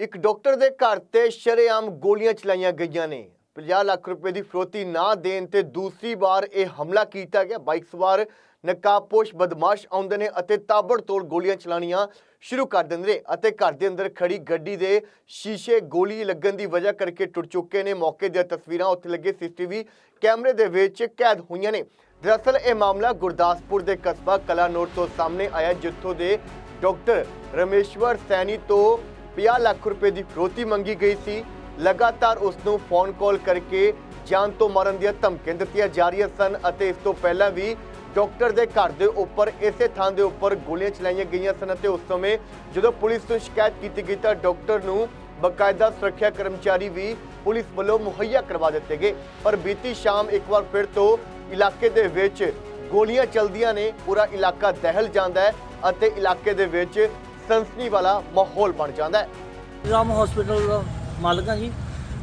ਇੱਕ ਡਾਕਟਰ ਦੇ ਘਰ ਤੇ ਸ਼ਰੇਆਮ ਗੋਲੀਆਂ ਚਲਾਈਆਂ ਗਈਆਂ ਨੇ। 50 ਲੱਖ ਰੁਪਏ ਦੀ ਫਰੋਤੀ ਨਾ ਦੇਣ ਤੇ ਦੂਸਰੀ ਵਾਰ ਇਹ ਹਮਲਾ ਕੀਤਾ ਗਿਆ। ਬਾਈਕ ਸਵਾਰ ਨਕਾਬਪੋਸ਼ ਬਦਮਾਸ਼ ਆਉਂਦੇ ਨੇ ਅਤੇ ਤਾਬੜਤੋੜ ਗੋਲੀਆਂ ਚਲਾਣੀਆਂ ਸ਼ੁਰੂ ਕਰ ਦਿੰਦੇ ਨੇ ਅਤੇ ਘਰ ਦੇ ਅੰਦਰ ਖੜੀ ਗੱਡੀ ਦੇ ਸ਼ੀਸ਼ੇ ਗੋਲੀ ਲੱਗਣ ਦੀ ਵਜ੍ਹਾ ਕਰਕੇ ਟੁੱਟ ਚੁੱਕੇ ਨੇ। ਮੌਕੇ ਦੀਆਂ ਤਸਵੀਰਾਂ ਉੱਥੇ ਲੱਗੇ ਸੀਸੀਟੀਵੀ ਕੈਮਰੇ ਦੇ ਵਿੱਚ ਕੈਦ ਹੋਈਆਂ ਨੇ। ਦਰਅਸਲ ਇਹ ਮਾਮਲਾ ਗੁਰਦਾਸਪੁਰ ਦੇ ਕਸਬਾ ਕਲਾਨੌਰ ਤੋਂ ਸਾਹਮਣੇ ਆਇਆ, ਜਿੱਥੋਂ ਦੇ ਡਾਕਟਰ ਰਮੇਸ਼ਵਰ ਸੈਣੀ ਤੋਂ 50 ਲੱਖ ਰੁਪਏ ਦੀ ਫਰੋਤੀ ਮੰਗੀ ਗਈ ਸੀ। ਲਗਾਤਾਰ ਉਸ ਨੂੰ ਫੋਨ ਕਾਲ ਕਰਕੇ ਜਾਨ ਤੋਂ ਮਾਰਨ ਦੀਆਂ ਧਮਕੀਆਂ ਦਿੱਤੀਆਂ ਜਾ ਰਹੀਆਂ ਸਨ ਅਤੇ ਇਸ ਤੋਂ ਪਹਿਲਾਂ ਵੀ ਡਾਕਟਰ ਦੇ ਘਰ ਦੇ ਉੱਪਰ, ਇਸੇ ਥਾਂ ਦੇ ਉੱਪਰ ਗੋਲੀਆਂ ਚਲਾਈਆਂ ਗਈਆਂ ਸਨ ਅਤੇ ਉਸ ਸਮੇਂ ਜਦੋਂ ਪੁਲਿਸ ਤੋਂ ਸ਼ਿਕਾਇਤ ਕੀਤੀ ਗਈ ਤਾਂ ਡਾਕਟਰ ਨੂੰ ਬਕਾਇਦਾ ਸੁਰੱਖਿਆ ਕਰਮਚਾਰੀ ਵੀ ਪੁਲਿਸ ਵੱਲੋਂ ਮੁਹੱਈਆ ਕਰਵਾ ਦਿੱਤੇ ਗਏ। ਪਰ ਬੀਤੀ ਸ਼ਾਮ ਇੱਕ ਵਾਰ ਫਿਰ ਤੋਂ ਇਲਾਕੇ ਦੇ ਵਿੱਚ ਗੋਲੀਆਂ ਚੱਲਦੀਆਂ ਨੇ, ਪੂਰਾ ਇਲਾਕਾ ਦਹਿਲ ਜਾਂਦਾ ਹੈ ਅਤੇ ਇਲਾਕੇ ਦੇ ਵਿੱਚ ਸਨਸਨੀ ਵਾਲਾ ਮਾਹੌਲ ਬਣ ਜਾਂਦਾ ਹੈ। ਰਾਮ ਹਸਪੀਟਲ ਦਾ ਮਾਲਕ ਹਾਂ ਜੀ।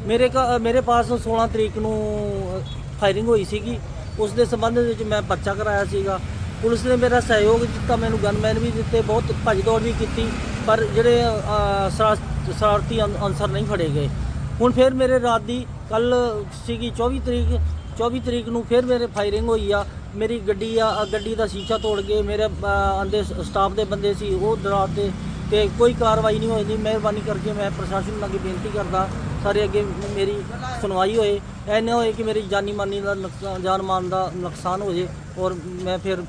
ਮੇਰੇ ਕਾ- ਮੇਰੇ ਪਾਸ 16 ਤਰੀਕ ਨੂੰ ਫਾਇਰਿੰਗ ਹੋਈ ਸੀਗੀ। ਉਸ ਦੇ ਸੰਬੰਧ ਵਿੱਚ ਮੈਂ ਪਰਚਾ ਕਰਾਇਆ ਸੀਗਾ। ਪੁਲਿਸ ਨੇ ਮੇਰਾ ਸਹਿਯੋਗ ਦਿੱਤਾ, ਮੈਨੂੰ ਗਨਮੈਨ ਵੀ ਦਿੱਤੇ, ਬਹੁਤ ਭੱਜ ਦੌੜ ਵੀ ਕੀਤੀ, ਪਰ ਜਿਹੜੇ ਸ਼ਰਾਰਤੀ ਅਨਸਰ ਨਹੀਂ ਫੜੇ ਗਏ। ਹੁਣ ਫਿਰ ਮੇਰੇ ਰਾਤ ਦੀ ਕੱਲ ਸੀਗੀ 24 ਤਰੀਕ 24 ਤਰੀਕ ਨੂੰ ਫਿਰ ਮੇਰੇ ਫਾਇਰਿੰਗ ਹੋਈ ਆ। ਮੇਰੀ ਗੱਡੀ ਆ ਗੱਡੀ ਦਾ ਸ਼ੀਸ਼ਾ ਤੋੜ ਕੇ ਮੇਰੇ ਅ, ਅੰਦੇ ਸਟਾਫ ਦੇ ਬੰਦੇ ਸੀ ਉਹ ਦਰਾਰ ਤੇ ਕੋਈ ਕਾਰਵਾਈ ਨਹੀਂ ਹੋਈ ਮਿਹਰਬਾਨੀ ਕਰਕੇ ਮੈਂ ਪ੍ਰਸ਼ਾਸਨ ਨੂੰ ਅੱਗੇ ਬੇਨਤੀ ਕਰਦਾ ਸਾਰੇ ਅੱਗੇ ਮੇਰੀ ਸੁਣਵਾਈ ਹੋਏ ਐ ਨਾ ਹੋਏ ਕਿ ਮੇਰੀ ਜਾਨੀ ਮਾਨੀ ਦਾ ਨੁਕਸਾਨ ਜਾਨ ਮਾਨ ਦਾ ਨੁਕਸਾਨ ਹੋ ਜੇ ਔਰ ਮੈਂ ਫਿਰ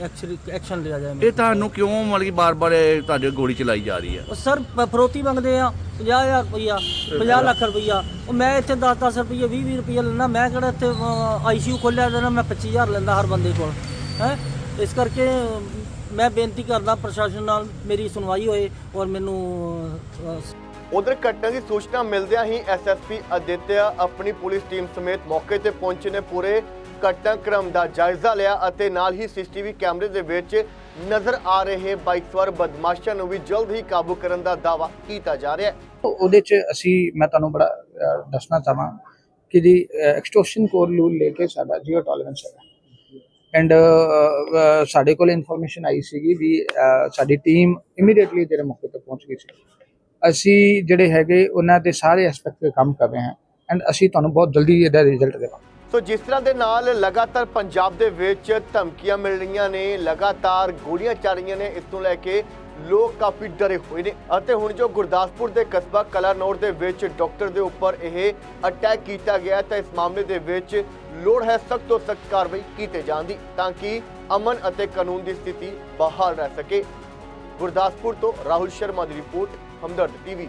ਐਕਸ਼ਨ ਲਿਆ ਜਾਏ ਇਹ ਤੁਹਾਨੂੰ ਕਿਉਂ ਮਤਲਬ ਕਿ ਬਾਰ-ਬਾਰ ਤੁਹਾਡੇ ਗੋਲੀ ਚਲਾਈ ਜਾ ਰਹੀ ਹੈ? ਉਹ ਸਰ ਫਰੋਤੀ ਮੰਗਦੇ ਆ 50000 ਰੁਪਈਆ 50 ਲੱਖ ਰੁਪਈਆ। ਉਹ ਮੈਂ ਇੱਥੇ 10-10 ਰੁਪਈਆ 20-20 ਰੁਪਈਆ ਲੈਣਾ ਮੈਂ ਕਿਹੜਾ ਇੱਥੇ ਆਈਸੀਯੂ ਖੋਲਿਆ ਦੇਣਾ ਮੈਂ 25000 ਲੈਂਦਾ ਹਰ ਬੰਦੇ ਕੋਲ ਹੈ? ਇਸ ਕਰਕੇ ਮੈਂ ਬੇਨਤੀ ਕਰਦਾ ਪ੍ਰਸ਼ਾਸਨ ਨਾਲ ਮੇਰੀ ਸੁਣਵਾਈ ਹੋਏ ਔਰ ਮੈਨੂੰ ਉਧਰ ਘਟਨਾ ਦੀ ਸੂਚਨਾ ਮਿਲਦਿਆਂ ਹੀ ਐਸਐਸਪੀ ਅਦਿੱਤਿਆ ਆਪਣੀ ਪੁਲਿਸ ਟੀਮ ਸਮੇਤ ਮੌਕੇ ਤੇ ਪਹੁੰਚੇ ਨੇ। ਪੂਰੇ ਘਟਨਾਕ੍ਰਮ ਦਾ ਜਾਇਜ਼ਾ ਲਿਆ ਅਤੇ ਨਾਲ ਹੀ ਸੀਸੀਟੀਵੀ ਕੈਮਰੇ ਦੇ ਵਿੱਚ ਨਜ਼ਰ ਆ ਰਹੇ ਬਾਈਕ ਸਵਾਰ ਬਦਮਾਸ਼ਾਂ ਨੂੰ ਵੀ ਜਲਦ ਹੀ ਕਾਬੂ ਕਰਨ ਦਾ ਦਾਅਵਾ ਕੀਤਾ ਜਾ ਰਿਹਾ ਹੈ। ਉਹਦੇ ਚ ਅਸੀਂ ਮੈਂ ਤੁਹਾਨੂੰ ਬੜਾ ਦੱਸਣਾ ਚਾਹਾਂ ਕਿ ਜੀ ਐਕਸਟੋਰਸ਼ਨ ਕੋਡ ਰੂਲ ਲੈ ਕੇ ਸਾਡਾ ਜ਼ੀਰੋ ਟੋਲਰੈਂਸ ਹੈ ਐਂਡ uh, uh, uh, ਸਾਡੇ ਕੋਲ ਇਨਫੋਰਮੇਸ਼ਨ ਆਈ ਸੀਗੀ ਵੀ ਸਾਡੀ ਟੀਮ ਇਮੀਡੀਏਟਲੀ ਜਿਹੜੇ ਮੌਕੇ ਤੇ ਪਹੁੰਚ ਗਈ ਸੀ। ਅਸੀਂ ਜਿਹੜੇ ਹੈਗੇ, ਉਹਨਾਂ ਦੇ ਸਾਰੇ ਐਸਪੈਕਟ ਤੇ ਕੰਮ ਕਰ ਰਹੇ ਹਾਂ। ਐਂਡ ਅਸੀਂ ਤੁਹਾਨੂੰ ਬਹੁਤ ਜਲਦੀ ਇਹਦਾ ਰਿਜ਼ਲਟ ਦੇਵਾਂਗੇ। ਸੋ ਜਿਸ ਤਰ੍ਹਾਂ ਦੇ ਨਾਲ ਲਗਾਤਾਰ ਪੰਜਾਬ ਦੇ ਵਿੱਚ ਧਮਕੀਆਂ ਮਿਲ ਰਹੀਆਂ ਨੇ, ਲਗਾਤਾਰ ਗੋਲੀਆਂ ਚੱਲ ਰਹੀਆਂ ਨੇ, ਇਸ ਤੋਂ ਲੈ ਕੇ ਲੋਕ ਕਾਫੀ ਡਰੇ ਹੋਏ ਨੇ ਅਤੇ ਹੁਣ ਜੋ ਗੁਰਦਾਸਪੁਰ ਦੇ ਕਸਬਾ ਕਲਾਨੌਰ ਦੇ ਵਿੱਚ ਡਾਕਟਰ ਦੇ ਉੱਪਰ ਇਹ ਅਟੈਕ ਕੀਤਾ ਗਿਆ ਤਾਂ ਇਸ ਮਾਮਲੇ ਦੇ ਵਿੱਚ ਲੋੜ ਹੈ ਸਖਤ ਤੋਂ ਸਖਤ ਕਾਰਵਾਈ ਕੀਤੇ ਜਾਣ ਦੀ, ਤਾਂ ਕਿ ਅਮਨ ਅਤੇ ਕਾਨੂੰਨ ਦੀ ਸਥਿਤੀ ਬਹਾਲ ਰਹਿ ਸਕੇ। ਗੁਰਦਾਸਪੁਰ ਤੋਂ ਰਾਹੁਲ ਸ਼ਰਮਾ ਦੀ ਰਿਪੋਰਟ, ਹਮਦਰਦ ਟੀਵੀ।